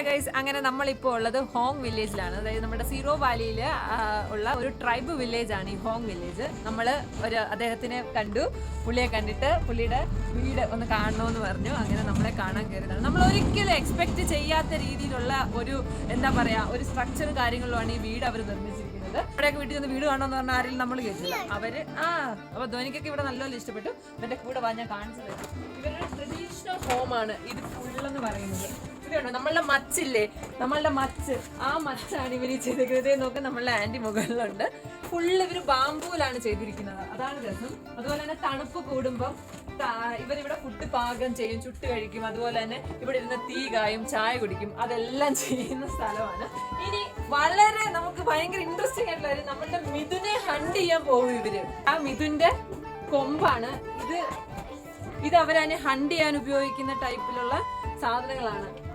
Hi guys അങ്ങനെ നമ്മളിപ്പോൾ ഉള്ളത് ഹോങ് വില്ലേജിലാണ്. അതായത് നമ്മുടെ സീറോ വാലിയിൽ ഉള്ള ഒരു ട്രൈബ് വില്ലേജ് ആണ് ഈ ഹോങ് വില്ലേജ്. നമ്മൾ ഒരു അദ്ദേഹത്തിനെ കണ്ടു. പുള്ളിയെ കണ്ടിട്ട് പുള്ളിയുടെ വീട് ഒന്ന് കാണണമെന്ന് പറഞ്ഞു. അങ്ങനെ നമ്മളെ കാണാൻ കയറിയതാണ് നമ്മൾ ഒരിക്കലും എക്സ്പെക്റ്റ് ചെയ്യാത്ത രീതിയിലുള്ള ഒരു എന്താ പറയുക ഒരു സ്ട്രക്ചർ കാര്യങ്ങളിലുമാണ് ഈ വീട് അവർ നിർമ്മിച്ചിരിക്കുന്നത്. ഇവിടെയൊക്കെ വീട്ടിൽ നിന്ന് വീട് കാണണമെന്ന് പറഞ്ഞാൽ ആരെങ്കിലും നമ്മൾ കേട്ടില്ല അവർ ആ അപ്പൊ ധോനിക്കൊക്കെ ഇവിടെ നല്ലപോലെ ഇഷ്ടപ്പെട്ടു. എന്റെ കൂടെ വാ ഞാൻ കാണിച്ചു തരാം. ഇവരുടെ ട്രഡീഷണൽ ഹോമാണ് ഇത് ഫുള്ളെന്ന് പറയുന്നത്. ഇതുണ്ടോ നമ്മളുടെ മച്ചില്ലേ? നമ്മളുടെ മച്ച്. ആ മച്ചാണ് ഇവർ ചെയ്തിരിക്കുന്നത്. നോക്ക് നമ്മളുടെ ആന്റി മുകളിലുണ്ട്. ഫുള്ള് ഇവർ ബാമ്പൂലാണ് ചെയ്തിരിക്കുന്നത്. അതാണ് രസം. അതുപോലെ തന്നെ തണുപ്പ് കൂടുമ്പം ഇവരിവിടെ ഫുഡ് പാകം ചെയ്യും ചുട്ട് കഴിക്കും. അതുപോലെ തന്നെ ഇവിടെ ഇരുന്ന് തീ കായും ചായ കുടിക്കും. അതെല്ലാം ചെയ്യുന്ന സ്ഥലമാണ്. ഇനി വളരെ നമുക്ക് ഭയങ്കര ഇൻട്രസ്റ്റിംഗ് ആയിട്ടുള്ള കാര്യം നമ്മളുടെ മിഥുനെ ഹണ്ട് ചെയ്യാൻ പോകും ഇവർ. ആ മിഥുന്റെ കൊമ്പാണ്. ഇത് ഇത് അവരതിനെ ഹണ്ട് ചെയ്യാൻ ഉപയോഗിക്കുന്ന ടൈപ്പിലുള്ള സാധനങ്ങളാണ്.